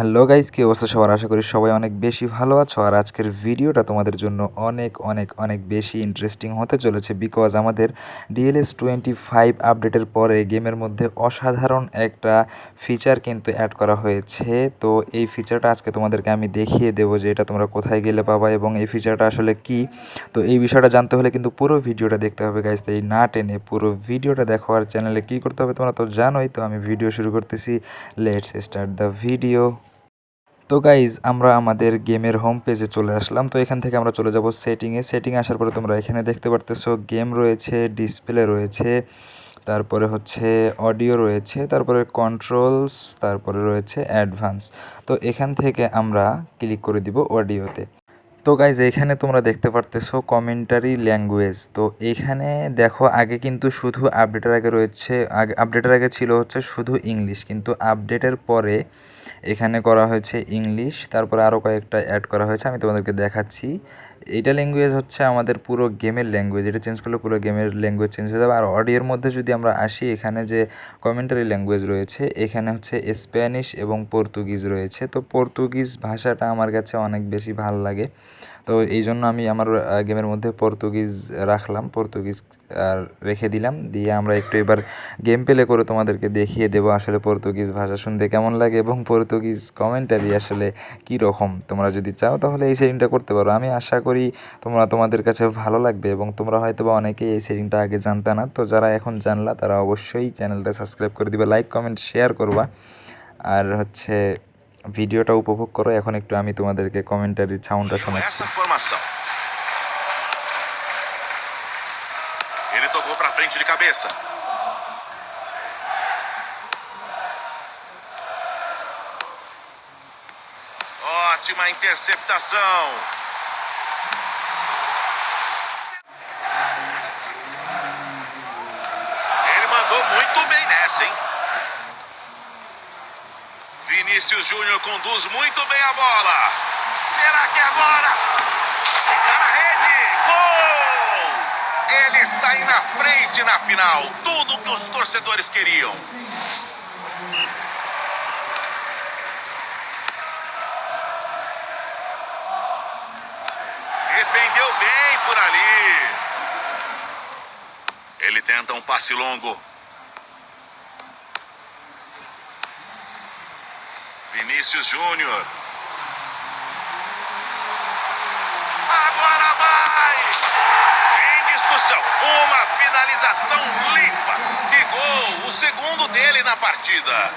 Hello guys, কি অবস্থা সবার? আশা করি সবাই অনেক বেশি ভালো আছো। আর আজকের ভিডিওটা তোমাদের জন্য অনেক অনেক অনেক বেশি ইন্টারেস্টিং হতে চলেছে বিকজ আমাদের ডিএলএস টোয়েন্টি ফাইভ আপডেটের পরে গেমের মধ্যে অসাধারণ একটা ফিচার কিন্তু অ্যাড করা হয়েছে। তো এই ফিচারটা আজকে তোমাদেরকে আমি দেখিয়ে দেবো যে এটা তোমরা কোথায় গেলে পাবা এবং এই ফিচারটা আসলে কি। তো এই বিষয়টা জানতে হলে কিন্তু পুরো ভিডিওটা দেখতে হবে গাইস তাই না টেনে পুরো ভিডিওটা দেখো। আর চ্যানেলে কী করতে হবে তোমরা তো জানোই, তো আমি ভিডিও শুরু করতেছি। লেটস স্টার্ট দ্য ভিডিও তো গাইজ আমরা আমাদের গেমের হোম পেজে চলে আসলাম। তো এখান থেকে আমরা চলে যাব সেটিংয়ে সেটিং আসার পরে তোমরা এখানে দেখতে পারতেছো গেম রয়েছে ডিসপ্লে রয়েছে, তারপরে হচ্ছে অডিও রয়েছে, তারপরে কন্ট্রোলস তারপরে রয়েছে অ্যাডভান্স তো এখান থেকে আমরা ক্লিক করে দিব অডিওতে তো গাইজ এখানে তোমরা দেখতে পারতেছো কমেন্টারি ল্যাঙ্গুয়েজ তো এখানে দেখো, আগে কিন্তু শুধু আপডেটের আগে রয়েছে, আগে আপডেটের আগে ছিল হচ্ছে শুধু ইংলিশ কিন্তু আপডেটের পরে এখানে করা হয়েছে ইংলিশ তারপরে আরও কয়েকটা অ্যাড করা হয়েছে, আমি তোমাদেরকে দেখাচ্ছি। এইটা ল্যাঙ্গুয়েজ হচ্ছে আমাদের পুরো গেমের ল্যাঙ্গুয়েজ এটা চেঞ্জ করলে পুরো গেমের ল্যাঙ্গুয়েজ চেঞ্জ হয়ে যাবে। আর অডিওর মধ্যে যদি আমরা আসি, এখানে যে কমেন্টারি ল্যাঙ্গুয়েজ রয়েছে, এখানে হচ্ছে স্প্যানিশ এবং পর্তুগিজ রয়েছে। তো পর্তুগিজ ভাষাটা আমার কাছে অনেক বেশি ভালো লাগে। তো এই জন্য আমি আমার গেমের মধ্যে পর্তুগিজ রাখলাম, পর্তুগিজ, আর রেখে দিলাম। দিয়ে আমরা একটু এবার গেম প্লে করে তোমাদেরকে দেখিয়ে দেবো আসলে পর্তুগিজ ভাষা শুনতে কেমন লাগে এবং পর্তুগিজ কমেন্টারি আসলে কী রকম তোমরা যদি চাও তাহলে এই সেটিংটা করতে পারো। আমি আশা করি তোমরা, তোমাদের কাছে ভালো লাগবে এবং তোমরা হয়তো বা অনেকেই এই সেটিংটা আগে জানতে না। তো যারা এখন জানলা, তারা অবশ্যই চ্যানেলটা সাবস্ক্রাইব করে দিবে লাইক কমেন্ট শেয়ার করবা। আর হচ্ছে ভিডিওটা উপভোগ করো এখন একটু আমি তোমাদেরকে কমেন্টারি সাউন্ডটা শোনাচ্ছি. Ele tocou pra frente de cabeça. Ótima interceptação. Ele mandou muito bem nessa, hein? Vinícius Júnior conduz muito bem a bola. Será que é agora? Tá na rede! Gol! Ele sai na frente na final. Tudo que os torcedores queriam. Defendeu bem por ali. Ele tenta um passe longo. Vinícius Júnior. Agora vai! Sem discussão. Uma finalização limpa. Que gol! O segundo dele na partida.